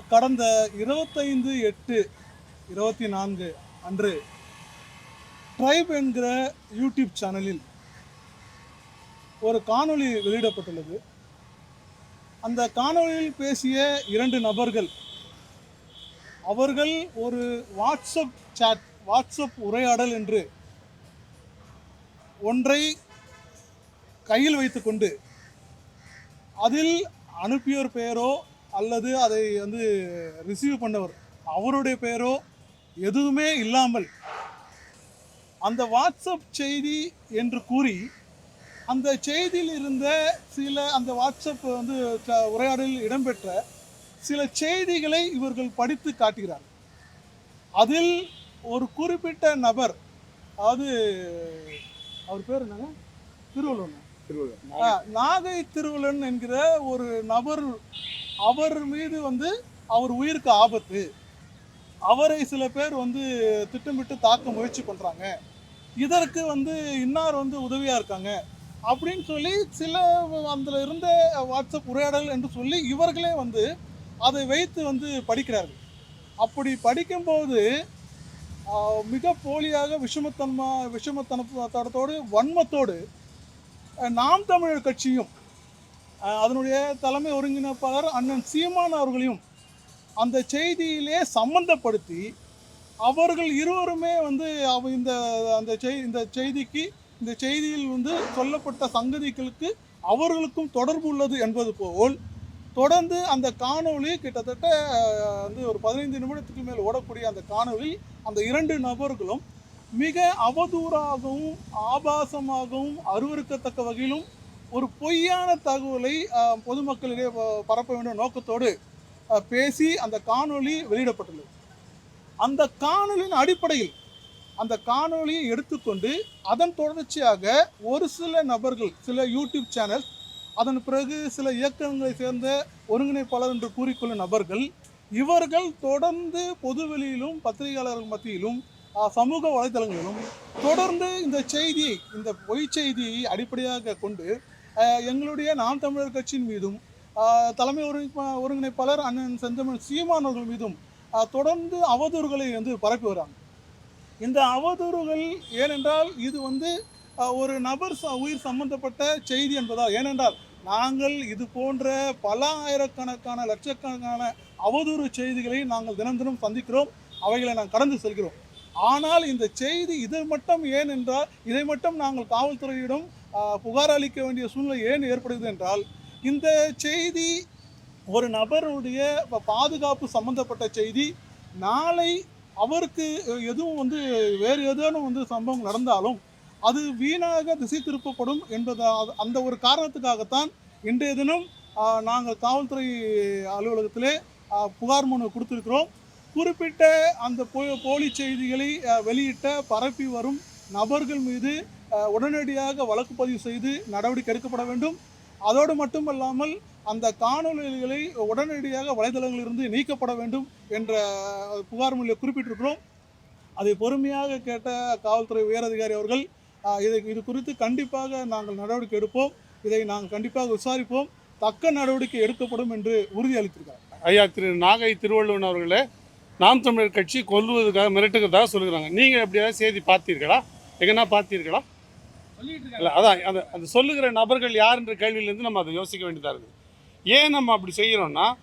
கடந்த இருபத்தைந்து எட்டு இருபத்தி நான்கு அன்று ட்ரைப் என்கிற யூடியூப் சேனலில் ஒரு காணொளி வெளியிடப்பட்டுள்ளது. அந்த காணொளியில் பேசிய இரண்டு நபர்கள் அவர்கள் ஒரு வாட்ஸ்அப் சாட் வாட்ஸ்அப் உரையாடல் என்று ஒன்றை கையில் வைத்துக்கொண்டு அதில் அனுப்பியோர் பெயரோ அல்லது அதை வந்து ரிசீவ் பண்ணவர். அவருடைய பெயரோ எதுவுமே இல்லாமல் அந்த வாட்ஸ்அப் செய்தி என்று கூறி அந்த செய்தியில் இருந்த சில அந்த வாட்ஸ்அப் வந்து உரையாடலில் இடம்பெற்ற சில செய்திகளை இவர்கள் படித்து காட்டுகிறார்கள். அதில் ஒரு குறிப்பிட்ட நபர் அதாவது அவர் பேர் என்னங்க? திருவள்ளுவர். ஆ, நாகை திருவள்ளன் என்கிற ஒரு நபர் அவர் மீது வந்து அவர் உயிருக்கு ஆபத்து. அவரை சில பேர் வந்து திட்டமிட்டு தாக்க முயற்சி பண்ணுறாங்க இதற்கு வந்து இன்னார் வந்து உதவியாக இருக்காங்க. அப்படின்னு சொல்லி சில அதில் இருந்த வாட்ஸ்அப் உரையாடல் என்று சொல்லி இவர்களே வந்து அதை வைத்து வந்து படிக்கிறார்கள். அப்படி படிக்கும்போது மிக போலியாக விஷமத்தன்மா விஷமத்தனத்தோடு வன்மத்தோடு நாம் தமிழர் கட்சியும் அதனுடைய தலைமை ஒருங்கிணைப்பாளர் அண்ணன் சீமான் அவர்களையும் அந்த செய்தியிலே சம்பந்தப்படுத்தி அவர்கள் இருவருமே வந்து அவ இந்த அந்த செய் இந்த செய்திக்கு இந்த செய்தியில் வந்து சொல்லப்பட்ட சங்கதிகளுக்கு அவர்களுக்கும் தொடர்பு உள்ளது என்பது போல் தொடர்ந்து அந்த காணொளி கிட்டத்தட்ட வந்து ஒரு பதினைந்து நிமிடத்துக்கு மேல் ஓடக்கூடிய அந்த காணொளி அந்த இரண்டு நபர்களும் மிக அவதூறாகவும் ஆபாசமாகவும் அருவருக்கத்தக்க வகையிலும் ஒரு பொய்யான தகவலை பொதுமக்களிடையே பரப்ப வேண்டிய நோக்கத்தோடு பேசி அந்த காணொளி வெளியிடப்பட்டுள்ளது. அந்த காணொலியின் அடிப்படையில் அந்த காணொளியை எடுத்துக்கொண்டு அதன் தொடர்ச்சியாக ஒரு சில நபர்கள் சில யூடியூப் சேனல் அதன் பிறகு சில இயக்கங்களை சேர்ந்த ஒருங்கிணைப்பாளர் என்று கூறிக்கொள்ளும் நபர்கள் இவர்கள் தொடர்ந்து பொதுவெளியிலும் பத்திரிகையாளர்கள் மத்தியிலும் சமூக வலைதளங்களிலும் தொடர்ந்து இந்த செய்தியை இந்த பொய் செய்தியை அடிப்படையாக கொண்டு எங்களுடைய நாம் தமிழர் கட்சியின் மீதும் தலைமை ஒருங்கிணைப்பாளர் அண்ணன் செந்தமிழ் சீமான் அவர்கள் மீதும் தொடர்ந்து அவதூறுகளை வந்து பரப்பி வராங்க. இந்த அவதூறுகள் ஏனென்றால் இது வந்து ஒரு நபர் ச- உயிர் சம்பந்தப்பட்ட செய்தி என்பதால் ஏனென்றால் நாங்கள் இது போன்ற பல ஆயிரக்கணக்கான லட்சக்கணக்கான அவதூறு செய்திகளை நாங்கள் தினம் தினம் சந்திக்கிறோம். அவைகளை நாங்கள் கடந்து செல்கிறோம். ஆனால் இந்த செய்தி இதை மட்டும் ஏனென்றால் இதை மட்டும் நாங்கள் காவல்துறையிடம் புகார் அளிக்க வேண்டிய சூழ்நிலை ஏன் ஏற்படுகிறது என்றால் இந்த செய்தி ஒரு நபருடைய பாதுகாப்பு சம்பந்தப்பட்ட செய்தி. நாளை அவருக்கு எதுவும் வந்து வேறு ஏதேனும் வந்து சம்பவம் நடந்தாலும் அது வீணாக திசை திருப்பப்படும் என்பதை அந்த ஒரு காரணத்துக்காகத்தான் இன்றைய தினம் நாங்கள் காவல்துறை அலுவலகத்திலே புகார் மனு கொடுத்துருக்கிறோம். குறிப்பிட்ட அந்த போ- போலி செய்திகளை வெளியிட்ட பரப்பி வரும் நபர்கள் மீது உடனடியாக வழக்கு பதிவு செய்து நடவடிக்கை எடுக்கப்பட வேண்டும். அதோடு மட்டுமல்லாமல் அந்த காணொளிகளை உடனடியாக வலைதளங்களிலிருந்து நீக்கப்பட வேண்டும் என்ற புகார் மொழியை குறிப்பிட்டிருக்கிறோம். அதை பொறுமையாக கேட்ட காவல்துறை உயரதிகாரி அவர்கள் இதை இது குறித்து கண்டிப்பாக நாங்கள் நடவடிக்கை எடுப்போம். இதை நாங்கள் கண்டிப்பாக விசாரிப்போம். தக்க நடவடிக்கை எடுக்கப்படும் என்று உறுதியளித்திருக்கிறார். ஐயா திரு நாகை திருவள்ளுவன் அவர்களே நாம் தமிழர் கட்சி கொல்லுவதற்காக மிரட்டுக்கிறதாக சொல்லுகிறாங்க. நீங்கள் எப்படியாவது செய்தி பார்த்தீர்களா? எங்கன்னா பார்த்தீர்களா? இல்லை அதான் அந்த அந்த சொல்லுகிற நபர்கள் யாருன்ற கேள்வியிலேருந்து நம்ம அதை யோசிக்க வேண்டியதாக இருக்குது. ஏன் நம்ம அப்படி செய்கிறோன்னா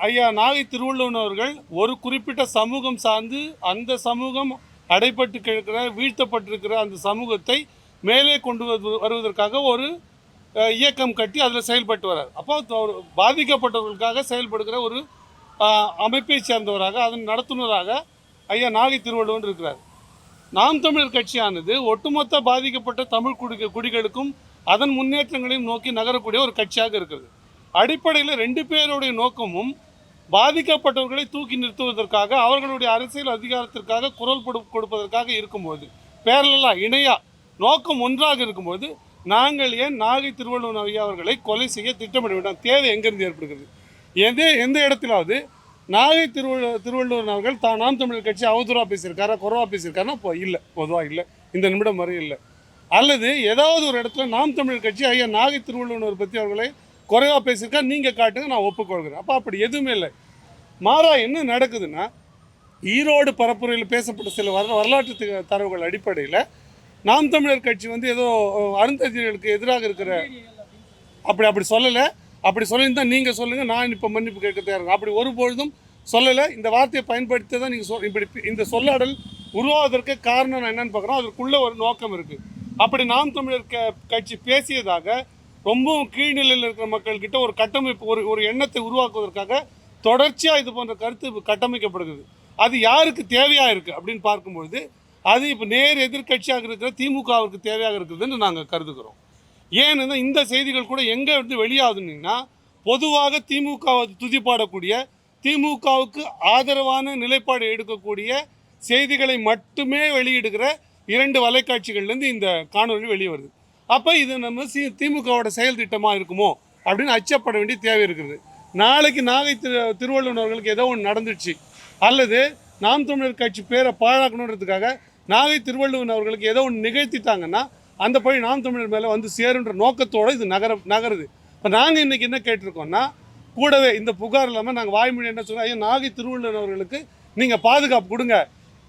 ஐயா நாகை திருவள்ளுவன் அவர்கள் ஒரு குறிப்பிட்ட சமூகம் சார்ந்து அந்த சமூகம் அடைப்பட்டு கிடக்கிற வீழ்த்தப்பட்டிருக்கிற அந்த சமூகத்தை மேலே கொண்டு வருவது- வருவதற்காக ஒரு இயக்கம் கட்டி அதில் செயல்பட்டு வர்றார். அப்போ ஒரு பாதிக்கப்பட்டவர்களுக்காக செயல்படுகிற ஒரு அமைப்பை சேர்ந்தவராக அதன் நடத்துனராக ஐயா நாகை திருவள்ளுவன் இருக்கிறார். நாம் தமிழர் கட்சியானது ஒட்டுமொத்த பாதிக்கப்பட்ட தமிழ் குடி குடிகளுக்கும் அதன் முன்னேற்றங்களையும் நோக்கி நகரக்கூடிய ஒரு கட்சியாக இருக்கிறது. அடிப்படையில் ரெண்டு பேருடைய நோக்கமும் பாதிக்கப்பட்டவர்களை தூக்கி நிறுத்துவதற்காக அவர்களுடைய அரசியல் அதிகாரத்திற்காக குரல் கொடு கொடுப்பதற்காக இருக்கும்போது பேரலா இணையா நோக்கம் ஒன்றாக இருக்கும்போது நாங்கள் ஏன் நாகை திருவள்ளுவர் ஐயா அவர்களை கொலை செய்ய திட்டமிட வேண்டாம்? தேவை எங்கிருந்து ஏற்படுகிறது? எந்த எந்த இடத்திலாவது நாகை திருவள்ளுவர் திருவள்ளுவர் அவர்கள் தான் நாம் தமிழர் கட்சி அவதூறாக பேசியிருக்காரா குறவா பேசியிருக்காருன்னா இப்போ இல்லை. பொதுவாக இல்லை. இந்த நிமிடம் வரை இல்லை. அல்லது ஏதாவது ஒரு இடத்துல நாம் தமிழர் கட்சி ஐயா நாகை திருவள்ளுவர் பற்றி அவர்களை குறைவாக பேசியிருக்கா நீங்கள் காட்டுங்க நான் ஒப்புக்கொள்கிறேன். அப்போ அப்படி எதுவுமே இல்லை. மாறா என்ன நடக்குதுன்னா ஈரோடு பரப்புரையில் பேசப்பட்ட சில வர வரலாற்று தரவுகள் அடிப்படையில் நாம் தமிழர் கட்சி வந்து ஏதோ அருந்ததிகளுக்கு அருந்ததியர்களுக்கு எதிராக இருக்கிற அப்படி அப்படி சொல்லலை. அப்படி சொல்லியிருந்தால் நீங்கள் சொல்லுங்கள் நான் இப்போ மன்னிப்பு கேட்க தயார் அப்படி ஒருபொழுதும் சொல்லலை. இந்த வார்த்தையை பயன்படுத்தி தான் நீங்கள் சொல் இப்படி இந்த சொல்லாடல் உருவாவதற்கு காரணம் நான் என்னன்னு பார்க்குறோம். அதற்குள்ளே ஒரு நோக்கம் இருக்குது அப்படி நாம் தமிழர் க கட்சி பேசியதாக ரொம்பவும் கீழ்நிலையில் இருக்கிற மக்கள்கிட்ட ஒரு கட்டமைப்பு ஒரு ஒரு எண்ணத்தை உருவாக்குவதற்காக தொடர்ச்சியாக இது போன்ற கருத்து கட்டமைக்கப்படுகிறது. அது யாருக்கு தேவையாக இருக்குது அப்படின்னு பார்க்கும்பொழுது அது இப்போ நேர் எதிர்க்கட்சியாக இருக்கிற திமுகவிற்கு தேவையாக இருக்குதுன்னு நாங்கள் கருதுகிறோம். ஏன்னா இந்த செய்திகள் கூட எங்கே வந்து வெளியாகுதுன்னா பொதுவாக திமுக துதிப்பாடக்கூடிய திமுகவுக்கு ஆதரவான நிலைப்பாடு எடுக்கக்கூடிய செய்திகளை மட்டுமே வெளியிடுகிற இரண்டு வலைக்காட்சிகள்லேருந்து இந்த காணொலி வெளியே வருது அப்போ இது நம்ம சி திமுகவோட செயல் திட்டமாக இருக்குமோ அப்படின்னு அச்சப்பட வேண்டிய தேவை இருக்குது. நாளைக்கு நாகை திரு திருவள்ளுவர் அவர்களுக்கு ஏதோ ஒன்று நடந்துச்சு அல்லது நாம் தமிழர் கட்சி பேரை பாழாக்கணுன்றதுக்காக நாகை திருவள்ளுவன் அவர்களுக்கு ஏதோ ஒன்று நிகழ்த்திட்டாங்கன்னா அந்த பழி நாம் தமிழர் மேலே வந்து சேருன்ற நோக்கத்தோடு இது நகர நகருது. இப்போ நாங்கள் இன்றைக்கி என்ன கேட்டிருக்கோம்னா கூடவே இந்த புகார் இல்லாமல் நாங்கள் வாய்மொழி என்ன சொல்கிறோம் ஐயா நாகை திருவள்ளுவர் அவர்களுக்கு நீங்கள் பாதுகாப்பு கொடுங்க.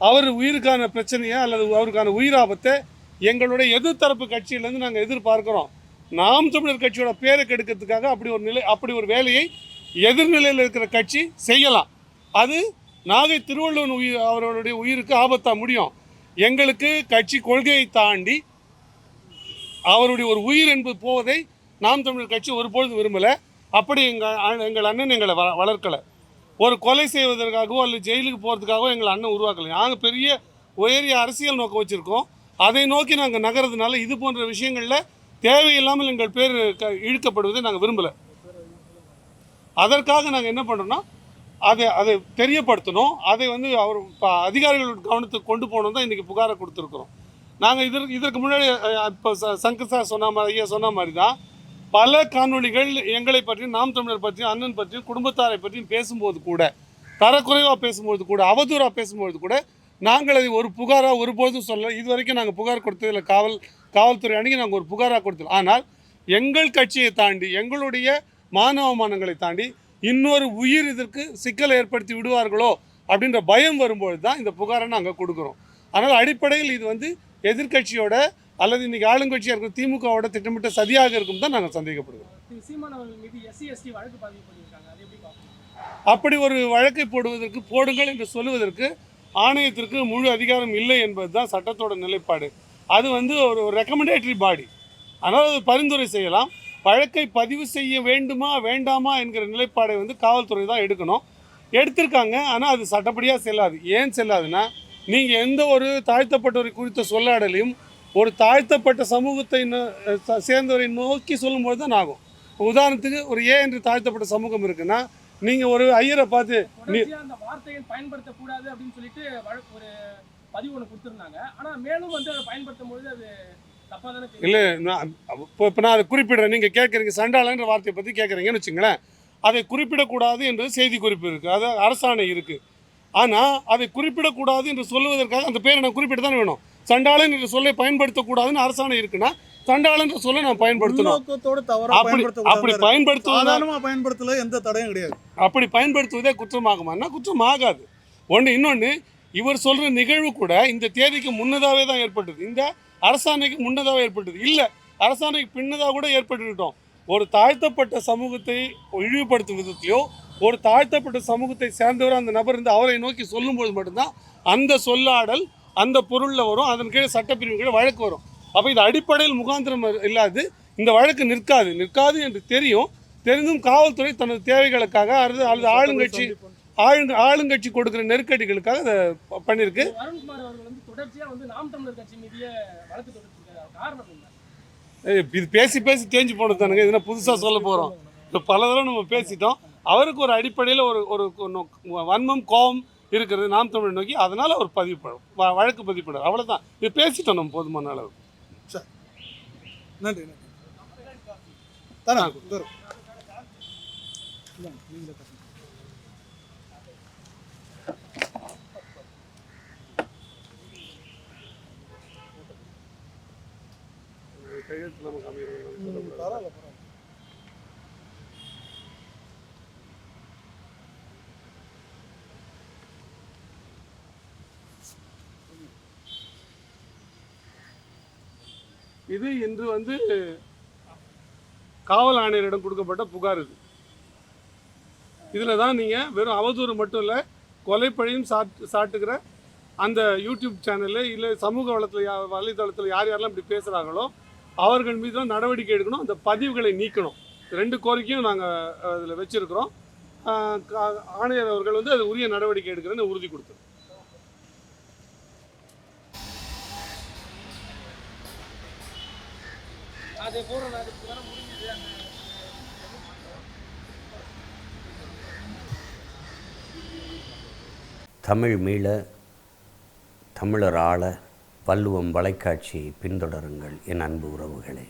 அவர் உயிருக்கான பிரச்சனையை அல்லது அவருக்கான உயிராபத்தை எங்களுடைய எதிர்த்தரப்பு கட்சியிலேருந்து நாங்கள் எதிர்பார்க்குறோம். நாம் தமிழர் கட்சியோட பேரை கெடுக்கிறதுக்காக அப்படி ஒரு நிலை அப்படி ஒரு வேலையை எதிர்நிலையில் இருக்கிற கட்சி செய்யலாம். அது நாகை திருவள்ளுவன் உயிர் அவர்களுடைய உயிருக்கு ஆபத்தாக முடியும். எங்களுக்கு கட்சி கொள்கையை தாண்டி அவருடைய ஒரு உயிர் என்பது போவதை நாம் தமிழர் கட்சி ஒருபொழுதும் விரும்பலை. அப்படி எங்கள் எங்கள் அண்ணன் எங்களை வ வளர்க்கலை. ஒரு கொலை செய்வதற்காகவோ அல்லது ஜெயிலுக்கு போகிறதுக்காகவோ எங்கள் அண்ணன் உருவாக்கலை. நாங்கள் பெரிய உயரிய அரசியல் நோக்கம் வச்சுருக்கோம். அதை நோக்கி நாங்கள் நகர்றதுனால இது போன்ற விஷயங்களில் தேவையில்லாமல் எங்கள் பேர் க இழுக்கப்படுவதை நாங்கள் விரும்பலை. அதற்காக நாங்கள் என்ன பண்ணுறோன்னா அதை அதை தெரியப்படுத்தணும். அதை வந்து அவர் இப்போ அதிகாரிகளோட கவனத்துக்கு கொண்டு போகணும் தான் இன்றைக்கி புகாரை கொடுத்துருக்குறோம். நாங்கள் இதற்கு இதற்கு முன்னாடி இப்போ ச- சங்கர் சார் சொன்ன மாதிரி ஐயா சொன்ன மாதிரி தான் பல காணொளிகள் எங்களை பற்றியும் நாம் தமிழர் பற்றியும் அண்ணன் பற்றியும் குடும்பத்தாரை பற்றியும் பேசும்போது கூட தரக்குறைவாக பேசும்போது கூட அவதூறாக பேசும்போது கூட நாங்கள் அதை ஒரு புகாராக ஒருபோதும் சொல்ல இது வரைக்கும் நாங்கள் புகார் கொடுத்ததில்லை. காவல் காவல்துறை அணுகி நாங்கள் ஒரு புகாராக கொடுத்தோம் ஆனால் எங்கள் கட்சியை தாண்டி எங்களுடைய மானவமானங்களை தாண்டி இன்னொரு உயிர் இதற்கு சிக்கலை ஏற்படுத்தி விடுவார்களோ அப்படின்ற பயம் வரும்பொழுது தான் இந்த புகாரை நாங்கள் கொடுக்குறோம். ஆனால் அடிப்படையில் இது வந்து எதிர்க்கட்சியோட அல்லது இன்னைக்கு ஆளுங்கட்சியாக இருக்கிற திமுகவோட திட்டமிட்ட சதியாக இருக்கும் தான் நாங்கள் சந்தேகப்படுகிறோம். அப்படி ஒரு வழக்கை போடுவதற்கு போடுங்கள் என்று சொல்லுவதற்கு ஆணையத்திற்கு முழு அதிகாரம் இல்லை என்பது தான் சட்டத்தோட நிலைப்பாடு. அது வந்து ஒரு ரெக்கமெண்டேட்டரி பாடி அதனால் அது பரிந்துரை செய்யலாம். வழக்கை பதிவு செய்ய வேண்டுமா வேண்டாமா என்கிற நிலைப்பாடை வந்து காவல்துறை தான் எடுக்கணும். எடுத்திருக்காங்க ஆனால் அது சட்டப்படியாக செல்லாது. ஏன் செல்லாதுன்னா நீங்கள் எந்த ஒரு தாழ்த்தப்பட்டவரை குறித்த சொல்லாடலையும் ஒரு தாழ்த்தப்பட்ட சமூகத்தை நோ- சேர்ந்தவரை நோக்கி சொல்லும்போது தான் ஆகும். உதாரணத்துக்கு ஒரு ஏ என்று தாழ்த்தப்பட்ட சமூகம் இருக்குன்னா நீங்கள் ஒரு ஐயரை பார்த்து தொடர்ச்சியா அந்த வார்த்தைகள் பயன்படுத்தக்கூடாது அப்படின்னு சொல்லிட்டு ஒரு பதிவு ஒன்று கொடுத்துருந்தாங்க. ஆனா மேலும் வந்து அதை பயன்படுத்தும் பொழுது அது தப்பா தானே தெரியும் இல்லை நான் இப்போ இப்போ நான் அதை குறிப்பிடுறேன். நீங்கள் கேட்குறீங்க சண்டாளன்ற வார்த்தையை பற்றி கேட்குறீங்கன்னு வச்சுங்களேன். அதை குறிப்பிடக்கூடாது என்று செய்தி குறிப்பு இருக்குது அது அரசாணை இருக்குது ஆனால் அதை குறிப்பிடக்கூடாது என்று சொல்லுவதற்காக அந்த பேரை நான் குறிப்பிட தானே வேணும். சண்டாளன் என்ற சொல்லை பயன்படுத்தக்கூடாதுன்னு அரசாணை இருக்குன்னா சண்டாளன் என்ற சொல்லை நான் பயன்படுத்தணும். அப்படி அப்படி பயன்படுத்த பயன்படுத்துவதா சாதாரணமா பயன்படுத்தல எந்த தடையும் கிடையாது. அப்படி பயன்படுத்துவதே குற்றமாகுமான்னா குற்றம் ஆகாது ஒன்று இன்னொன்று இவர் சொல்கிற நிகழ்வு கூட இந்த தேதிக்கு முன்னதாகவே தான் ஏற்பட்டது. இந்த அரசாணைக்கு முன்னதாகவே ஏற்பட்டது. இல்லை அரசாணைக்கு பின்னதாக கூட ஏற்பட்டுக்கிட்டோம். ஒரு தாழ்த்தப்பட்ட சமூகத்தை இழிவுபடுத்தும் விதத்திலையோ ஒரு தாழ்த்தப்பட்ட சமூகத்தை சேர்ந்தவர் அந்த நபர் இருந்து அவரை நோக்கி சொல்லும்போது மட்டும்தான் அந்த சொல்லாடல் அந்த பொருளில் வரும். அதன் கீழே சட்டப்பிரிவு கீழே வழக்கு வரும். அப்போ இது அடிப்படையில் முகாந்திரம் இல்லாது இந்த வழக்கு நிற்காது. நிற்காது என்று தெரியும். தெரிந்தும் காவல்துறை தனது தேவைகளுக்காக அல்லது அல்லது ஆளுங்கட்சி ஆளுங்க ஆளுங்கட்சி கொடுக்குற நெருக்கடிகளுக்காக அதை பண்ணியிருக்கு. வருண்குமார் அவர்கள் வந்து தொடர்ச்சியா வந்து நாம் தமிழர் கட்சி மீதிய வழக்கு தொடுத்திருக்காரு. காரணம் இது பேசி பேசி தேஞ்சு போனது தானுங்க. இதெல்லாம் புதுசாக சொல்ல போகிறோம் இப்போ பல தடவை நம்ம பேசிட்டோம். அவருக்கு ஒரு அடிப்படையில் ஒரு ஒரு வன்மம் கோபம் இருக்கிறது நாம் தமிழ் நோக்கி. அதனால் அவர் பதிவுப்படும் வ- வழக்கு பதிவுப்படார் அவ்வளோதான் இது பேசிட்டோம் நம்ம போதுமான அளவு. நன்றி நன்றி. தரேன். கையெழுத்து நம்ம காமிக்கிறோம் இது இன்று வந்து காவல் ஆணையரிடம் கொடுக்கப்பட்ட புகார் இது. இதில் தான் நீங்கள் வெறும் அவதூறு மட்டும் இல்லை கொலைப்பழியும் சாட் சாட்டுகிற அந்த யூடியூப் சேனலில் இல்லை சமூக வளத்தில் வலைதளத்தில் யார் யாரெல்லாம் இப்படி பேசுகிறாங்களோ அவர்கள் மீது தான் நடவடிக்கை எடுக்கணும். அந்த பதிவுகளை நீக்கணும். ரெண்டு கோரிக்கையும் நாங்கள் அதில் வச்சுருக்கிறோம். ஆணையர் அவர்கள் வந்து அது உரிய நடவடிக்கை எடுக்கிறேன்னு உறுதி கொடுத்து அது போடுறோம் முடிஞ்சது அந்த தமிழ் மீள தமிழர் ஆள வள்ளுவம் வலைக்காட்சியை பின்தொடருங்கள் என் அன்பு உறவுகளே.